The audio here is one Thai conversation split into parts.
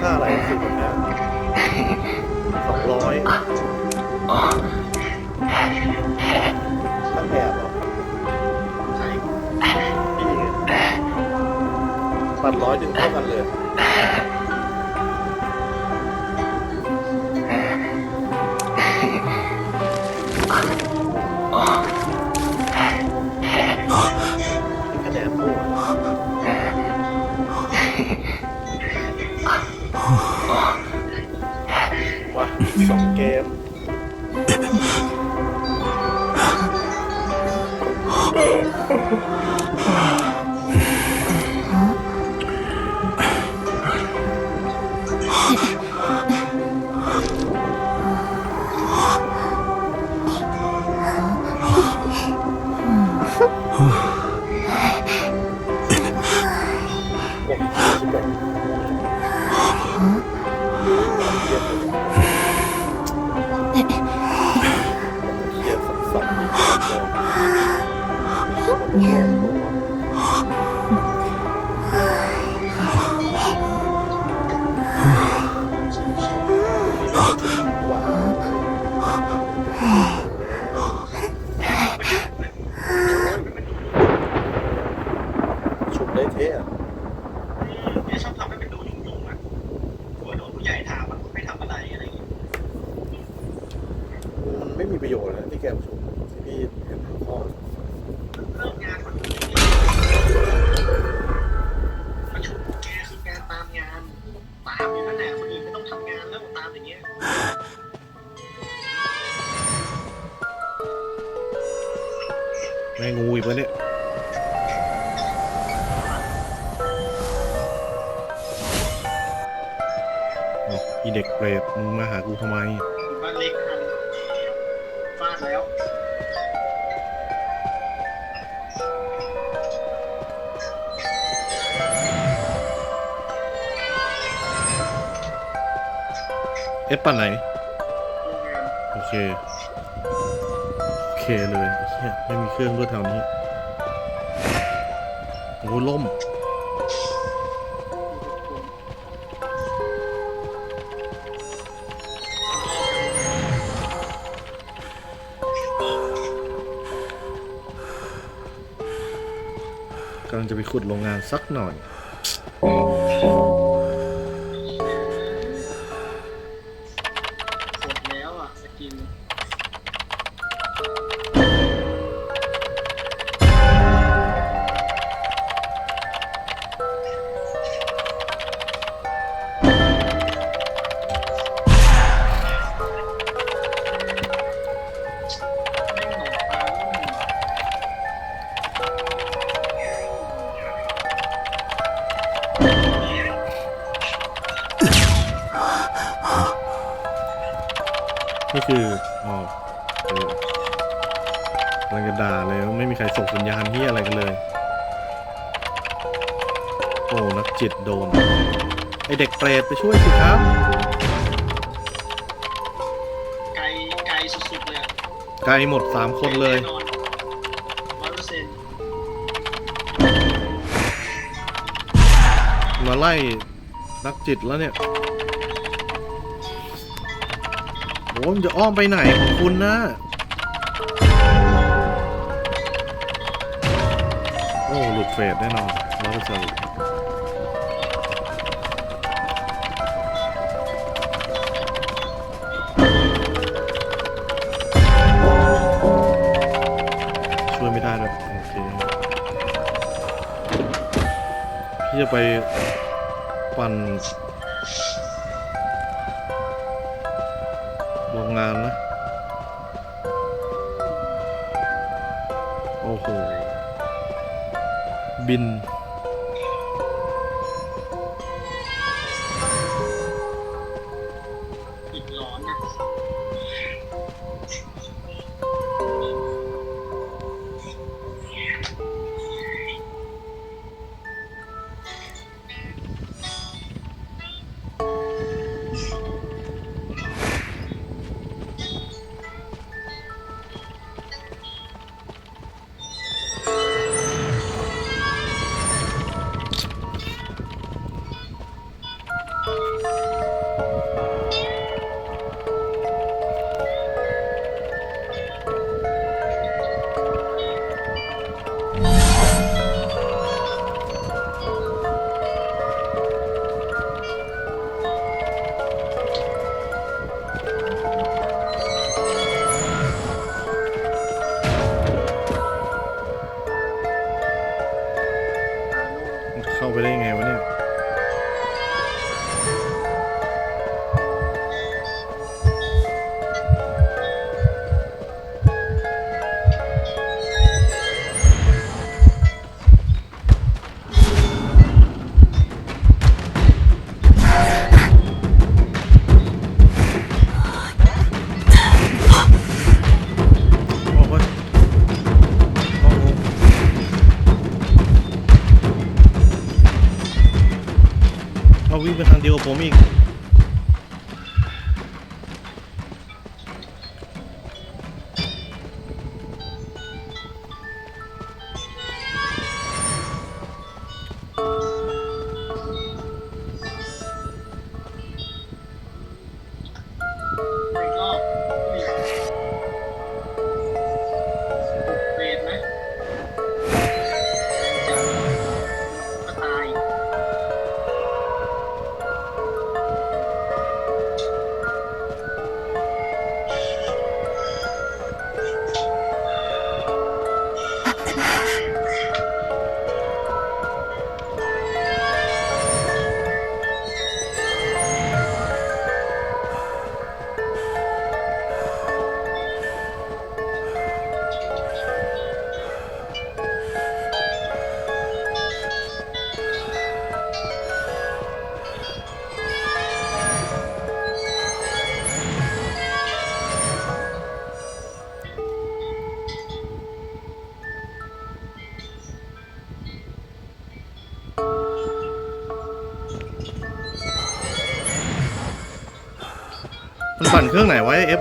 ค่าอะไรสิบนะสองร้อยตั้งแอบเหรอใช่นี่ไงปัดร้อยหนึ่งเท่ากันเลย 我。งูอีกแล้วเนี่ยอ๋ออีเด็กเปรตมึงมาหากูทำไมอยู่บ้านเล็กทันฟาดแล้ว เอสปั่นไหนโรงงานโอเคโอ เคเลยไอ้เหี้ยไม่มีเครื่องด้วยแถวนี้โอ้ล่มกำลังจะไปขุดโรงงานสักหน่อย นี่คืออ๋อเออกำลังจะด่าเลยว่าไม่มีใครส่งสัญญาณที่อะไรกันเลย โอ้นักจิตโดน ไอเด็กเปรตไปช่วยสิครับ ไกลไกลสุดๆเลยอะไกลหมดสามคนเลยแน่นอนร้อยเปอร์เซ็นต์มาไล่นักจิตแล้วเนี่ย อ้มันจะอ้อมไปไหนของคุณนะ โอ้ หลุดเฟสแน่นอนร้อยเปอร์เซ็นต์ช่วยไม่ได้ด้วยโอเค พี่จะไปปั่น บิน เข้าไปได้ไงวะเนี่ย cómic สั่นเครื่องไหนไว้เอฟ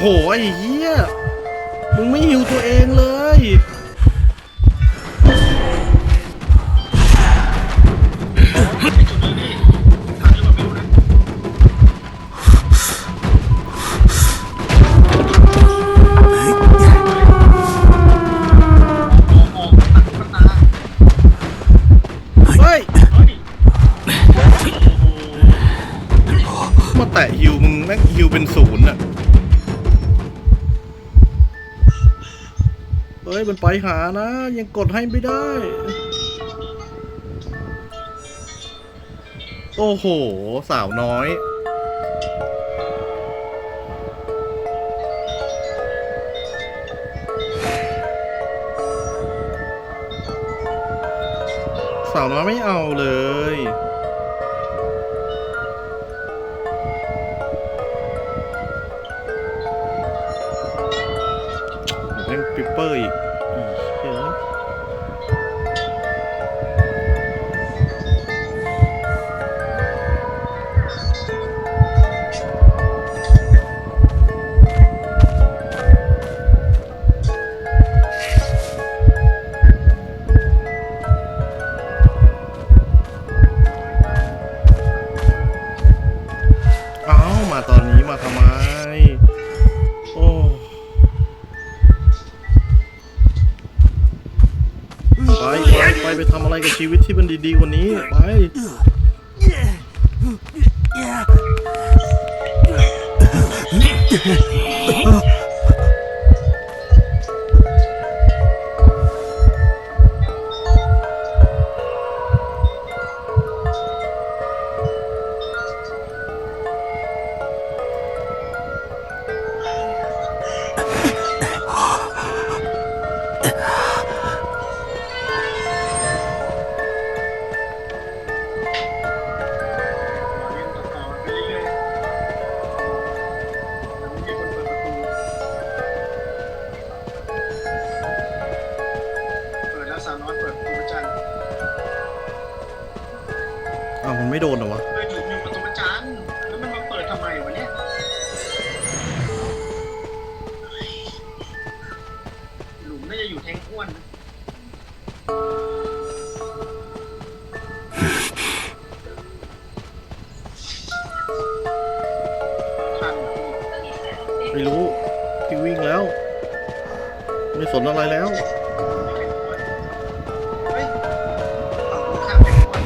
โหไอ้เหี้ย มึงไม่หิวตัวเองเลย เฮ้ย มาแตะฮิวมึงแม่งฮิวเป็นศูนย์อะ ยมันไปหานะ ยังกดให้ไม่ได้ โอ้โห สาวน้อยสาวน้อยไม่เอาเลยเล่นปิเปอร์อีก Evet. ชีวิตที่มันดีๆกว่านี้ ไป ไม่สนอะไรแล้ว เฮ้ยเอาลูกข้ามไปก่อน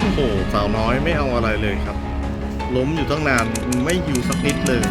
โอ้โหสาวน้อยไม่เอาอะไรเลยครับ ล้มอยู่ตั้งนานไม่อยู่สักนิดเลย